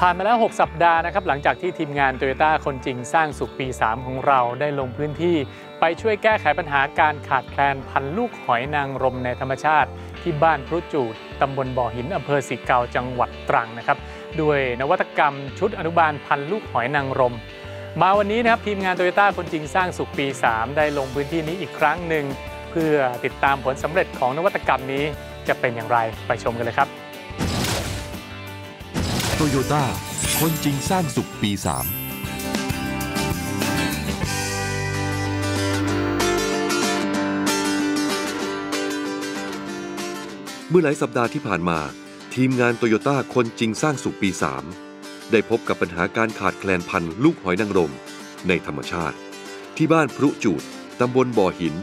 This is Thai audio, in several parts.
ผ่านมาแล้ว 6 สัปดาห์นะครับหลังจากที่ทีมงานโตโยต้าคนจริงสร้างสุขปี 3 ของเราได้ลงพื้นที่ ไปช่วยแก้ไขปัญหาการขาดแคลนพันลูกหอยนางรมในธรรมชาติ ที่บ้านพรุจูดตำบลบ่อหินอำเภอสิเกาจังหวัดตรังนะครับด้วยนวัตกรรมชุดอนุบาลพันลูกหอยนางรม มาวันนี้นะครับทีมงานโตโยต้าคนจริงสร้างสุขปี 3 ได้ลงพื้นที่นี้อีกครั้งหนึ่งเพื่อติดตามผลสำเร็จของนวัตกรรมนี้จะเป็นอย่างไรไปชมกันเลยครับ โตโยต้า คนจริงสร้างสุขปี 3เมื่อหลายสัปดาห์ที่ผ่านมา ทีมงานโตโยต้าคนจริงสร้างสุขปี 3 ได้พบกับปัญหาการขาดแคลนพันธุ์ลูกหอยนางรม ในธรรมชาติ ที่บ้านพรุจูด ตำบลบ่อหิน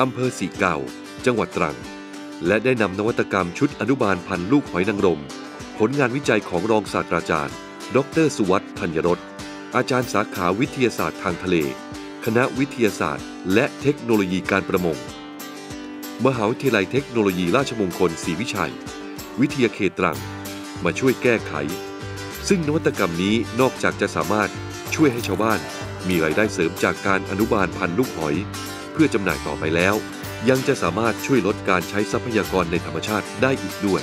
อำเภอสีเก่า จังหวัดตรัง และได้นำนวัตกรรมชุดอนุบาลพันธุ์ลูกหอยนางรม ผลงานวิจัยของรองศาสตราจารย์ ดรสุวัสด์ธัญรสอาจารย์สาขาวิทยาศาสตร์ทางทะเล คณะวิทยาศาสตร์ และเทคโนโลยีการประมง มหาวิทยาลัยเทคโนโลยีราชมงคลศรีวิชัย วิทยาเขตตรัง มาช่วยแก้ไข ซึ่งนวัตกรรมนี้นอกจากจะสามารถช่วยให้ชาวบ้าน มีรายได้เสริมจากการอนุบาลพันธุ์ลูกหอย เพื่อจำหน่ายต่อไปแล้ว ยังจะสามารถช่วยลดการใช้ทรัพยากรในธรรมชาติได้อีกด้วย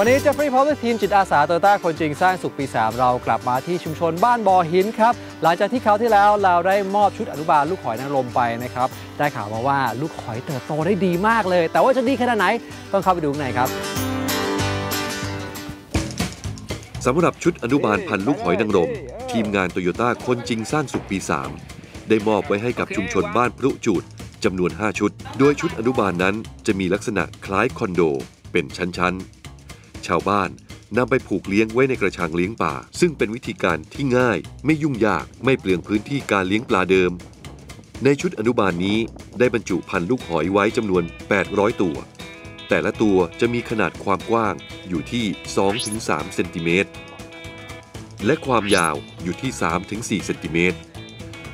วันนี้เจฟฟรีย์พร้อมด้วยทีมจิตอาสาโตโยต้าคนจริงสร้างสุขปี 3 เรากลับมาที่ชุมชนบ้านบ่อหินครับ หลังจากที่คราวที่แล้วเราได้มอบชุดอนุบาลลูกหอยนางรมไปนะครับ ได้ข่าวมาว่าลูกหอยเติบโตได้ดีมากเลย แต่ว่าจะดีขนาดไหน ต้องเข้าไปดูข้างในครับ สำหรับชุดอนุบาลพันธุ์ลูกหอยนางรม ทีมงานโตโยต้าคนจริงสร้างสุขปี 3 ได้มอบไว้ให้กับชุมชนบ้านพรุจูดจำนวน 5 ชุด โดยชุดอนุบาลนั้นจะมีลักษณะคล้ายคอนโด เป็นชั้นๆ ชาวบ้านนำไปผูกเลี้ยงไว้ในกระชังเลี้ยงป่า ซึ่งเป็นวิธีการที่ง่าย ไม่ยุ่งยากไม่เปลืองพื้นที่การเลี้ยงปลาเดิม ในชุดอนุบาลนี้ได้บรรจุพันลูกหอยไว้จำนวน 800 ตัว แต่ละตัวจะมีขนาดความกว้างอยู่ที่ 2-3 เซนติเมตรและความยาวอยู่ที่ 3-4 เซนติเมตร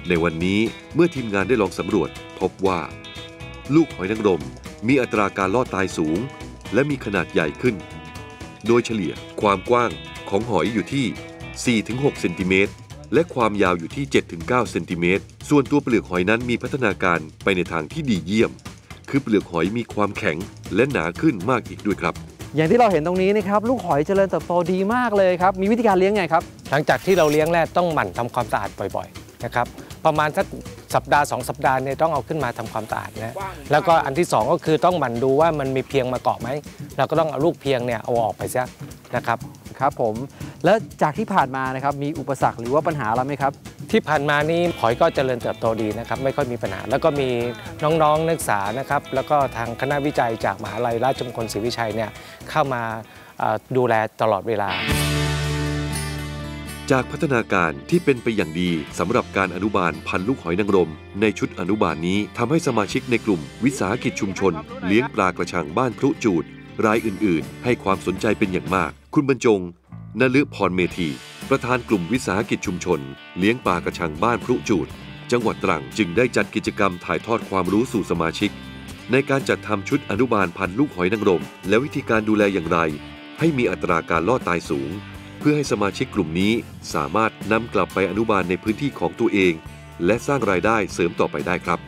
ในวันนี้เมื่อทีมงานได้ลองสำรวจ พบว่า ลูกหอยนางรมมีอัตราการรอดตายสูง และมีขนาดใหญ่ขึ้น โดยเฉลี่ยความกว้างของหอยอยู่ที่ 4-6 เซนติเมตร และความยาวอยู่ที่ 7-9 เซนติเมตร ส่วนตัวเปลือกหอยนั้นมีพัฒนาการไปในทางที่ดีเยี่ยม คือเปลือกหอยมีความแข็งและหนาขึ้นมากอีกด้วยครับ อย่างที่เราเห็นตรงนี้นะครับ ลูกหอยเจริญเติบโตดีมากเลยครับ มีวิธีการเลี้ยงไงครับ หลังจากที่เราเลี้ยงแรกต้องหมั่นทำความสะอาดบ่อยๆนะครับ ประมาณสัก สัปดาห์สองสัปดาห์เนี่ยต้องเอาขึ้นมาทำความสะอาดนะแล้วก็อันที่สองก็คือต้องหมั่นดูว่ามันมีเพียงมาเกาะไหมเราก็ต้องเอาลูกเพียงเนี่ยเอาออกไปซะนะครับครับผมแล้วจากที่ผ่านมานะครับมีอุปสรรคหรือว่าปัญหาอะไรไหมครับ ที่ผ่านมานี่หอยก็เจริญเติบโตดีนะครับไม่ค่อยมีปัญหา แล้วก็มีน้องๆนักศึกษานะครับแล้วก็ทางคณะวิจัยจากมหาลัยราชมงคลศรีวิชัยเนี่ยเข้ามาเอ่อดูแลตลอดเวลา จากพัฒนาการที่เป็นไปอย่างดีสำหรับการอนุบาลพันธุ์ลูกหอยนางรม ในชุดอนุบาลนี้ทำให้สมาชิกในกลุ่มวิสาหกิจชุมชน เลี้ยงปลากระชังบ้านพรุจูด รายอื่นๆ ให้ความสนใจเป็นอย่างมาก คุณบรรจงนลึพรเมธี ประธานกลุ่มวิสาหกิจชุมชน เลี้ยงปลากระชังบ้านพรุจูด จังหวัดตรังจึงได้จัดกิจกรรมถ่ายทอดความรู้สู่สมาชิก ในการจัดทำชุดอนุบาลพันธุ์ลูกหอยนางรม และวิธีการดูแลอย่างไร ให้มีอัตราการรอดตายสูง พื่อให้สมาชิกกลุ่มนี้สามารถนำกลับไปอนุบาลในพื้นที่ของตัวเอง และสร้างรายได้เสริมต่อไปได้ครับ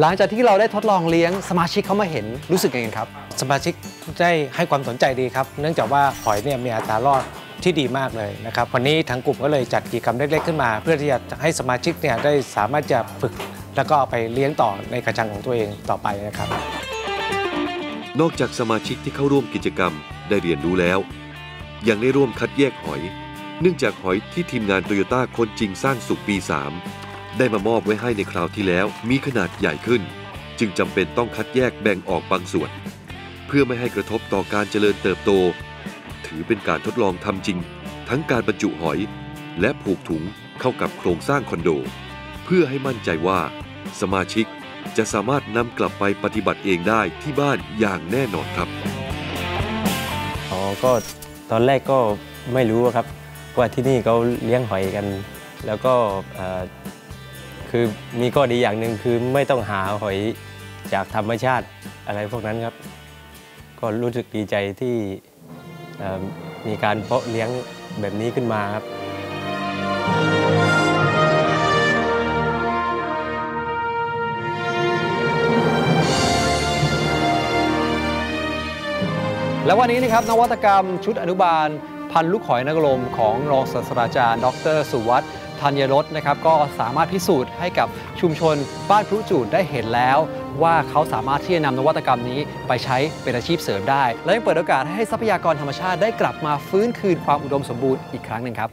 หลังจากที่เราได้ทดลองเลี้ยงสมาชิกเขามาเห็นรู้สึกยังไงครับ สมาชิกได้ให้ความสนใจดีครับ เนื่องจากว่าหอยเนี่ยมีอัตรารอดที่ดีมากเลยนะครับวันนี้ทางกลุ่มก็เลยจัดกิจกรรมเล็ก ๆ ขึ้นมา เพื่อที่จะให้สมาชิกเนี่ยได้สามารถจะฝึก แล้วก็เอาไปเลี้ยงต่อในกระชังของตัวเองต่อไปนะครับ นอกจากสมาชิกที่เข้าร่วมกิจกรรมได้เรียนรู้แล้ว ยังได้ร่วมคัดแยกหอย เนื่องจากหอยที่ทีมงานโตโยต้าคนจริงสร้างสุขปี 3 ได้มามอบไว้ให้ในคราวที่แล้วมีขนาดใหญ่ขึ้น จึงจำเป็นต้องคัดแยกแบ่งออกบางส่วน เพื่อไม่ให้กระทบต่อการเจริญเติบโต ถือเป็นการทดลองทำจริง ทั้งการบรรจุหอย และผูกถุงเข้ากับโครงสร้างคอนโด เพื่อให้มั่นใจว่า สมาชิกจะสามารถนำกลับไปปฏิบัติเองได้ที่บ้านอย่างแน่นอนครับ อ๋อ ก็ ตอนแรกก็ไม่รู้ครับว่าที่นี่เขาเลี้ยงหอยกัน แล้วก็คือมีข้อดีอย่างหนึ่งคือไม่ต้องหาหอยจากธรรมชาติอะไรพวกนั้นครับ ก็รู้สึกดีใจที่มีการเพาะเลี้ยงแบบนี้ขึ้นมาครับ และวันนี้นะครับนวัตกรรมชุดอนุบาล พันลูกหอยนางรมของรองศาสตราจารย์ ดร สุวัตธัญรสนะครับก็สามารถพิสูจน์ให้กับชุมชนบ้านพรุจูดได้เห็นแล้ว ว่าเขาสามารถที่จะนำนวัตกรรมนี้ไปใช้เป็นอาชีพเสริมได้ และยังเปิดโอกาสให้ทรัพยากรธรรมชาติได้กลับมาฟื้นคืนความอุดมสมบูรณ์อีกครั้งหนึ่งครับ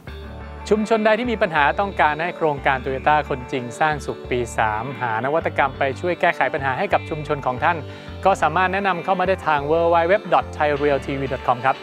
ชุมชนใดที่มีปัญหาต้องการให้โครงการโตโยต้าคนจริงสร้างสุขปี 3 หานวัตกรรมไปช่วยแก้ไขปัญหาให้กับชุมชนของท่าน ก็สามารถแนะนำเข้ามาได้ทาง www.thairealtv.com ครับ